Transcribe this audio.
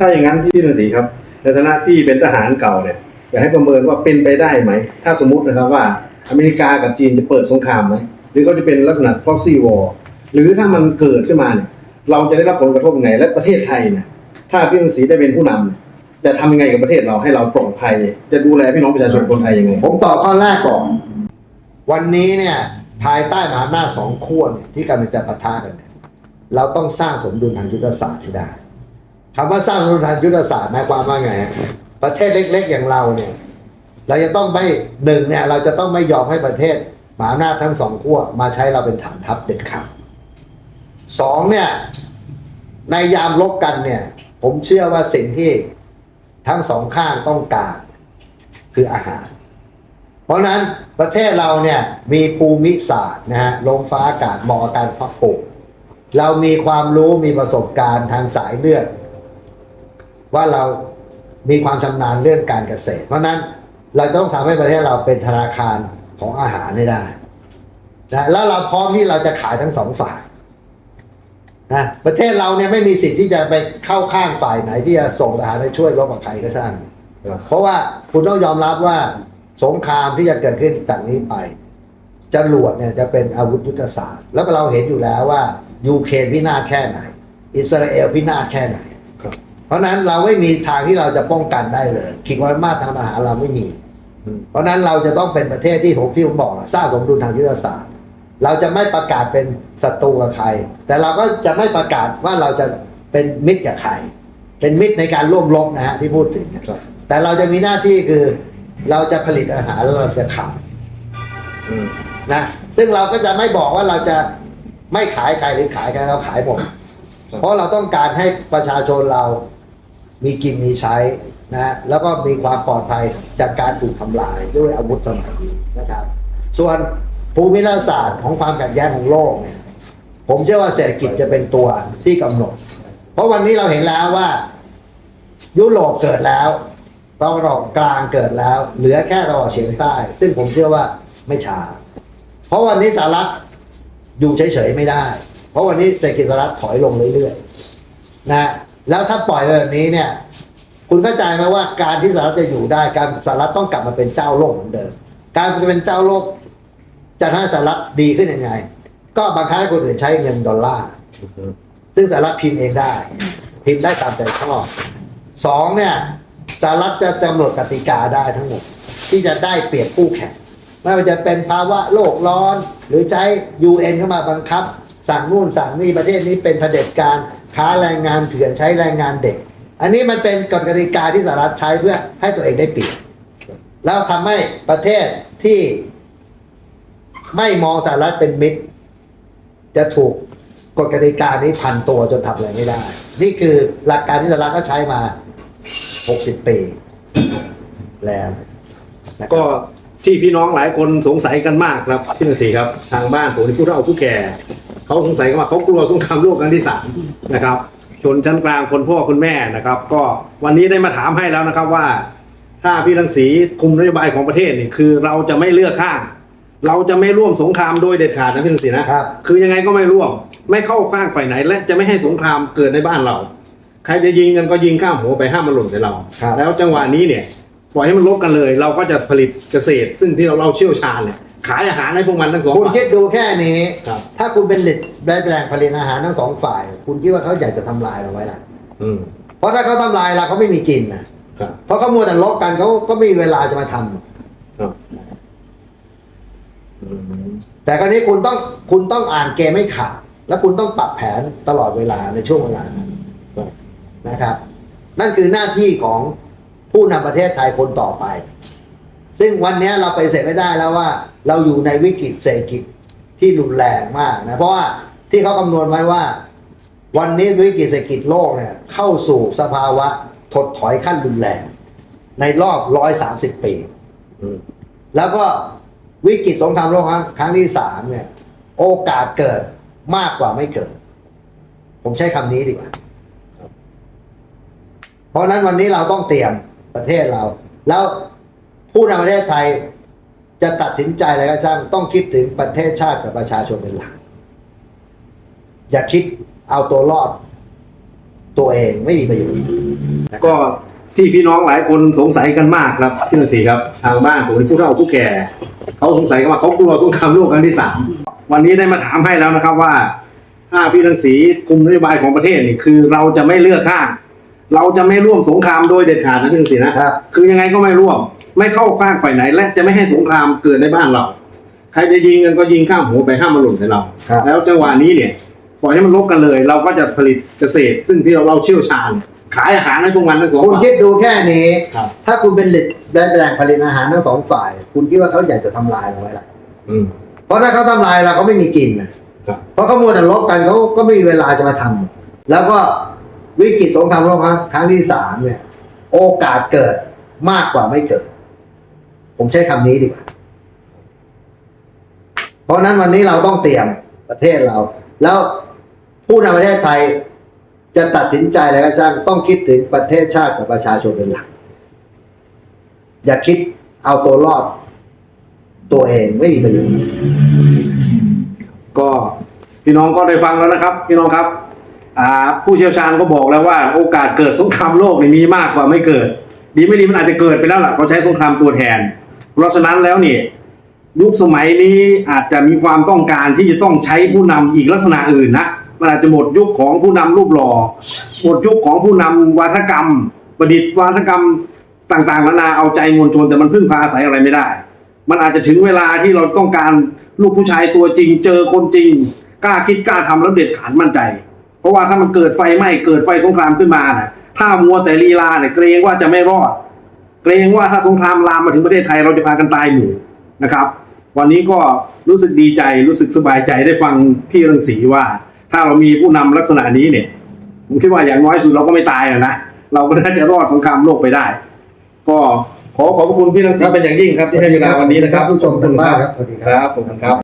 ถ้าอย่างนั้นพี่ฤาษีครับในฐานะที่เป็นทหารเก่าเนี่ยอยากให้ประเมินว่าเป็นไปได้ไหม ถ้าสมมตินะครับว่าอเมริกากับจีนจะเปิดสงครามไหมหรือเขาจะเป็นลักษณะ proxy war หรือถ้ามันเกิดขึ้นมาเนี่ยเราจะได้รับผลกระทบยังไง และประเทศไทยเนี่ยถ้าพี่ฤาษีได้เป็นผู้นำจะทำยังไงกับประเทศเราให้เราปลอดภัย จะดูแลพี่น้องประชาชนคนไทยยังไง ผมตอบข้อแรกก่อนวันนี้เนี่ยภายใต้มหาอำนาจสองขั้วเนี่ยที่กำลังจะปะทะกันเนี่ยเราต้องสร้างสมดุลทางยุทธศาสตร์ให้ได้ คำว่าสร้างสมดุลทางยุทธศาสตร์หมายความว่าไงฮะประเทศเล็ก ๆ อย่างเราเนี่ย เราจะต้องไม่หนึ่งเนี่ย เราจะต้องไม่ยอมให้ประเทศมหาอำนาจทั้งสองขั้วมาใช้เราเป็นฐานทัพเด็ดขาดสองเนี่ยในยามลบกันเนี่ย ผมเชื่อว่าสิ่งที่ทั้งสองข้างต้องการ คืออาหาร เพราะฉะนั้นประเทศเราเนี่ยมีภูมิศาสตร์นะฮะลมฟ้าอากาศเหมาะกับการเพาะปลูกเรามีความรู้มีประสบการณ์ทางสายเลือด ว่าเรามีความชำนาญเรื่องการเกษตร เพราะนั้นเราต้องทำให้ประเทศเราเป็นธนาคารของอาหารให้ได้นะแล้วเราพร้อมที่เราจะขายทั้งสองฝ่ายนะประเทศเราเนี่ยไม่มีสิทธิ์ที่จะไปเข้าข้างฝ่ายไหนที่จะส่งทหารไปช่วยรบกับใครก็ช่างเพราะว่าคุณต้องยอมรับว่าสงครามที่จะเกิดขึ้นจากนี้ไปจรวดเนี่ยจะเป็นอาวุธยุทธศาสตร์ แล้วเราเห็นอยู่แล้วว่ายูเครนพินาศแค่ไหน อิสราเอลพินาศแค่ไหน เพราะฉะนั้นเราไม่มีทางที่เราจะป้องกันได้เลยขีดความสามารถทางอาหารเราไม่มีอืมเพราะฉะนั้นเราจะต้องเป็นประเทศที่ผมที่ผมบอกอะสร้างสมดุลทางยุทธศาสตร์ เราจะไม่ประกาศเป็นศัตรูกับใคร แต่เราก็จะไม่ประกาศว่าเราจะเป็นมิตรกับใคร เป็นมิตรในการร่วมรบนะฮะที่พูดถึงนะครับแต่เราจะมีหน้าที่คือ เราจะผลิตอาหารแล้วเราจะขายอืมนะซึ่งเราก็จะไม่บอกว่าเราจะไม่ขายใครหรือขายใครเราขายหมดครับเพราะเราต้องการให้ประชาชนเรา มีกินมีใช้นะแล้วก็มีความปลอดภัยจากการถูกทำลายด้วยอาวุธสมัยนี้นะครับ ส่วนภูมิรัฐศาสตร์ของความขัดแย้งของโลกเนี่ยผมเชื่อว่าเศรษฐกิจจะเป็นตัวที่กำหนด เพราะวันนี้เราเห็นแล้วว่า ยุโรปเกิดแล้วตะวันออกกลางเกิดแล้ว เหลือแค่ตะวันออกเฉียงใต้ ซึ่งผมเชื่อว่าไม่ช้าเพราะวันนี้สหรัฐอยู่เฉยๆไม่ได้ เพราะวันนี้เศรษฐกิจสหรัฐถอยลงเรื่อยๆนะ แล้วถ้าปล่อยไปแบบนี้เนี่ย คุณเข้าใจไหมว่าการที่สหรัฐจะอยู่ได้การสหรัฐต้องกลับมาเป็นเจ้าโลกเหมือนเดิม การเป็นเจ้าโลกจะทำให้สหรัฐดีขึ้นยังไง ก็บังคับให้คนอื่นใช้เงินดอลลาร์ซึ่งสหรัฐพิมพ์เองได้ พิมพ์ได้ตามใจชอบสองเนี่ยสหรัฐจะกำหนดกติกาได้ทั้งหมด ที่จะได้เปรียบคู่แข่งไม่ว่าจะเป็นภาวะโลกร้อน หรือใช้ UN เข้ามาบังคับ สั่งนู่นสั่งนี่ประเทศนี้เป็นเผด็จการ ค้าแรงงานเถื่อนใช้แรงงานเด็ก อันนี้มันเป็นกฎกติกาที่สหรัฐใช้เพื่อให้ตัวเองได้เปรียบแล้วทำให้ประเทศที่ไม่มองสหรัฐเป็นมิตร จะถูกกฎกติกานี้พันตัวจนทำอะไรไม่ได้ นี่คือหลักการที่สหรัฐก็ใช้มา 60 ปี แล้วนะครับก็ที่พี่น้องหลายคนสงสัยกันมากครับพี่ฤาษีครับ ทางบ้านผมที่ผู้เฒ่าผู้แก่ เขาสงสัยกันว่าเขากลัวสงครามโลกครั้งที่สามนะครับชนชั้นกลางคนพ่อคุณแม่นะครับ ก็วันนี้ได้มาถามให้แล้วนะครับว่า ถ้าพี่รังสีคุมนโยบายของประเทศนี่คือเราจะไม่เลือกข้าง เราจะไม่ร่วมสงครามโดยเด็ดขาดนะพี่รังสีนะครับ คือยังไงก็ไม่ร่วม ไม่เข้าข้างฝ่ายไหน และจะไม่ให้สงครามเกิดในบ้านเรา ใครจะยิงกันก็ยิงข้ามหัวไปห้ามมันหล่นใส่เรา ครับ แล้วจังหวะนี้เนี่ยปล่อยให้มันลบกันเลย เราก็จะผลิตเกษตร ซึ่งที่เราเราเชี่ยวชาญเนี่ย ขายอาหารให้พวกมันทั้งสองคุณฝ่าย คิดดูแค่นี้ ครับ ถ้าคุณเป็นหลิดแบรนด์ผลิตอาหารทั้งสองฝ่าย คุณคิดว่าเขาอยากจะทำลายเราไว้ล่ะ อืมเพราะถ้าเขาทำลายเราเขาไม่มีกินนะ ครับเพราะเขามัวแต่ลบกันเขาก็ไม่มีเวลาจะมาทำครับอืมแต่คราวนี้คุณต้องคุณต้องอ่านเกมให้ขาดแล้วคุณต้องปรับแผนตลอดเวลาในช่วงเวลานั้นครับนะครับ นั่นคือหน้าที่ของผู้นำประเทศไทยคนต่อไป ซึ่งวันนี้เราไปเสร็จไม่ได้แล้วว่า เราอยู่ในวิกฤตเศรษฐกิจที่รุนแรงมากนะเพราะว่าที่เขาคำนวณไว้ว่า วันนี้วิกฤตเศรษฐกิจโลกเนี่ยเข้าสู่สภาวะถดถอยขั้นรุนแรง ในรอบร้อยสามสิบปีแล้วก็วิกฤตสงครามโลกครั้งที่สามเนี่ย โอกาสเกิดมากกว่าไม่เกิด ผมใช้คำนี้ดีกว่า เพราะนั้นวันนี้เราต้องเตรียมประเทศเรา แล้วผู้นำประเทศไทย จะตัดสินใจอะไรก็ช่างต้องคิดถึงประเทศชาติกับประชาชนเป็นหลัก อย่าคิดเอาตัวรอด ตัวเองไม่มีประโยชน์ก็ที่พี่น้องหลายคนสงสัยกันมากครับพี่นศรีครับทางบ้านผมผู้เฒ่าผู้แก่เขาสงสัยกันว่าเขากลัวสงครามโลกครั้งที่สามวันนี้ได้มาถามให้แล้วนะครับว่าถ้าพี่รังสีคุมนโยบายของประเทศนี่คือเราจะไม่เลือกข้าง เราจะไม่ร่วมสงครามโดยเด็ดขาดนะพี่รังสีนะครับ คือยังไงก็ไม่ร่วม ไม่เข้าข้างฝ่ายไหน และจะไม่ให้สงครามเกิดในบ้านเรา ใครจะยิงกันก็ยิงข้ามหัวไปห้ามมาหล่นใส่เรา ครับ แล้วจังหวะนี้เนี่ยปล่อยให้มันลบกันเลย เราก็จะผลิตเกษตร ซึ่งที่เราเราเชี่ยวชาญ ขายอาหารให้พวกมันทั้งสองคุณฝ่าย คิดดูแค่นี้ ครับ ถ้าคุณเป็นแหล่งผลิตอาหารทั้งสองฝ่าย คุณคิดว่าเขาอยากจะทำลายเราไหมล่ะ อืม เพราะถ้าเขาทำลายเราเขาไม่มีกินนะครับ เพราะเขามัวแต่ลบกันเขาก็ไม่มีเวลาจะมาทำแล้วก็วิกฤตสงครามโลกครั้งที่สามเนี่ย โอกาสเกิดมากกว่าไม่เกิด ผมใช้คำนี้ดีกว่า เพราะนั้นวันนี้เราต้องเตรียมประเทศเรา แล้วผู้นำประเทศไทยจะตัดสินใจอะไรก็ช่างต้องคิดถึงประเทศชาติกับประชาชนเป็นหลัก อย่าคิดเอาตัวรอด ตัวเองไม่มีประโยชน์ก็พี่น้องก็ได้ฟังแล้วนะครับ พี่น้องครับผู้เชี่ยวชาญก็บอกแล้วว่าโอกาสเกิดสงครามโลกนี่มีมากกว่าไม่เกิด ดีไม่ดีมันอาจจะเกิดไปแล้วล่ะเขาใช้สงครามตัวแทน เพราะฉะนั้นแล้วเนี่ยยุคสมัยนี้อาจจะมีความต้องการที่จะต้องใช้ผู้นำอีกลักษณะอื่นนะมันอาจจะหมดยุคของผู้นำรูปหล่อหมดยุคของผู้นำวาทกรรม ประดิษฐ์วาทกรรมต่างๆนานาเอาใจมวลชนแต่มันพึ่งพาอาศัยอะไรไม่ได้ มันอาจจะถึงเวลาที่เราต้องการลูกผู้ชายตัวจริง เจอคนจริง กล้าคิดกล้าทำแล้วเด็ดขาดมั่นใจ เพราะว่าถ้ามันเกิดไฟไหม้เกิดไฟสงครามขึ้นมาน่ะถ้ามัวแต่ลีลาเนี่ยเกรงว่าจะไม่รอด เกรงว่าถ้าสงครามลามมาถึงประเทศไทยเราจะพากันตายหมู่นะครับ วันนี้ก็รู้สึกดีใจรู้สึกสบายใจได้ฟังพี่รังสีว่า ถ้าเรามีผู้นำลักษณะนี้เนี่ยผมคิดว่าอย่างน้อยสุดเราก็ไม่ตายนะนะเราก็น่าจะรอดสงครามโลกไปได้ ก็ขอขอบพระคุณพี่รังสีเป็นอย่างยิ่งครับที่ให้เวลาวันนี้นะครับผู้ชมทางบ้านครับสวัสดีครับครับผมครับ